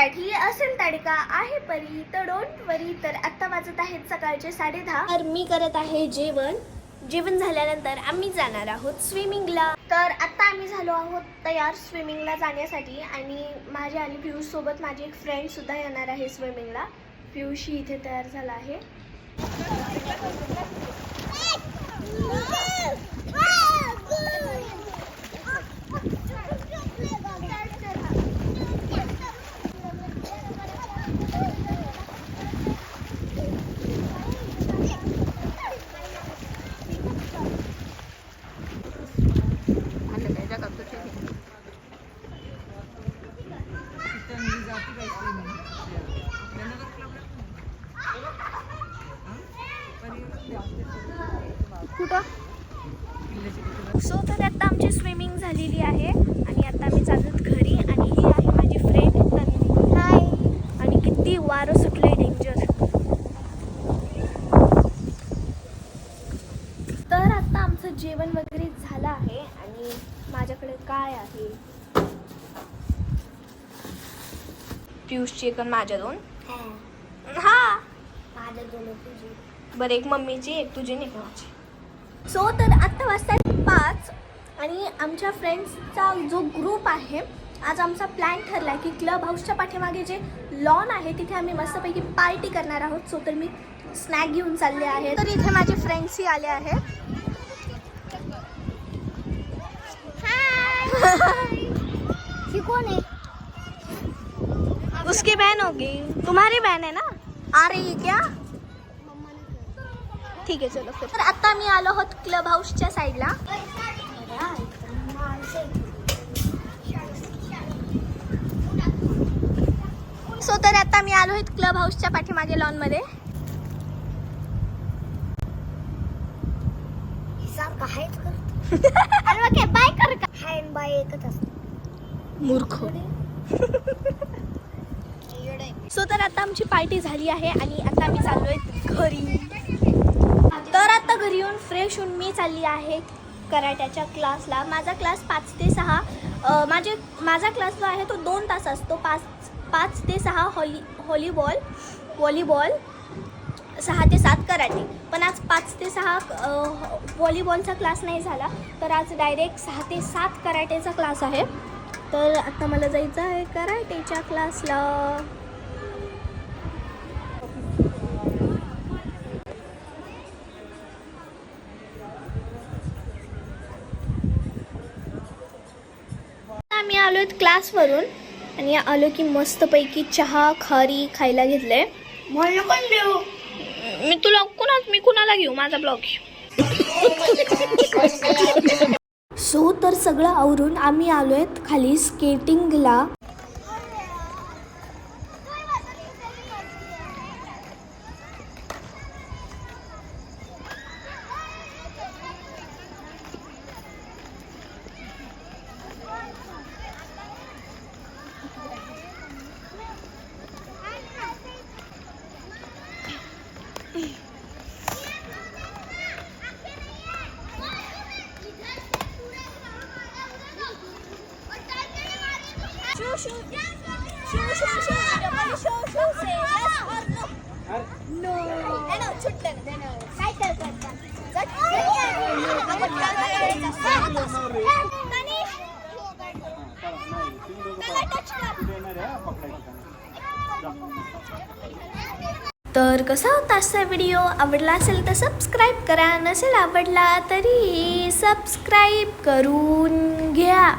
मराठी असेल तडका आहे परी तर डोंट वरी तर आत्ता वाजत आहेत सकाळचे साडे दहा तर मी करत आहे जेवण. जेवण झाल्यानंतर आम्ही जाणार आहोत स्विमिंगला. तर आत्ता आम्ही झालो आहोत तयार स्विमिंगला जाण्यासाठी आणि माझ्या आणि पियुष सोबत माझी एक फ्रेंड सुद्धा येणार आहे स्विमिंगला. पियुषी इथे तयार झाला आहे कुठं सो तर आता आमची स्विमिंग झालेली आहे. आणि आता आम्ही चालत घरी आणि ही आहे माझी फ्रेंड तन्वी. हाय आणि किती वारं सुटलंय डेंजर तर आता आमचं जेवण वगैरे झालं आहे आणि माझ्याकडे काय आहे? पियुषची एक आणि माझ्या दोन. हा. माझ्या दोन तुझी. बरं एक मम्मीची एक तुझी एक माझी सो तर आत्ता वाजतात पाच. आणि आमच्या फ्रेंड्सचा जो ग्रुप आहे आज आमचा प्लॅन ठरला की क्लब हाऊसच्या पाठीमागे जे लॉन आहे तिथे आम्ही मस्तपैकी पार्टी करणार आहोत. सो तर मी स्नॅक घेऊन चालले आहे. तर इथे माझे फ्रेंड्सही आले आहेत ही कोण आहे? उसकी बहन होगी. तुम्हारी बहन है ना? आ रही है क्या? ठीक आहे चलो तर आता मी आलो आहोत क्लब हाऊसच्या साईडला सो तर आता मी आलो आहेत क्लब हाऊसच्या पाठीमागे लॉनमध्ये. बाय कर का? हाय बाय एकच असत. मूर्ख. सो तर आता आमची पार्टी झाली आहे आणि आता आम्ही चाललोय घरी. तर आता घरी येऊन फ्रेश होऊन मी चालली आहे. कराट्याच्या क्लासला. माझा क्लास पाच ते सहा माझे माझा क्लास जो आहे तो दोन तास असतो. पाच पाच ते सहा हॉली हॉलीबॉल व्हॉलीबॉल सहा ते सात कराटे. पण आज पाच ते सहा व्हॉलीबॉलचा क्लास नाही झाला. तर आज डायरेक्ट सहा ते सात कराटेचा क्लास आहे. तर आता मला जायचं आहे कराटेच्या क्लासला. आम्ही आलो आहेत क्लासवरून आणि आलो की मस्तपैकी चहा खारी खायला घेतलंय मला पण देऊ. मी तुला कुणा मी कुणाला घेऊ? माझा ब्लॉग सो तर सगळं आवरून आम्ही आलो आहेत खाली स्केटिंगला Show, show, show, show, show. Everybody show, show. Say yes or no. No. Then I'll shoot them. Then I'll fight them. तर कसा होता आजचा व्हिडिओ आवडला असेल तर सबस्क्राईब करा. नसेल आवडला तरी सबस्क्राईब करून घ्या.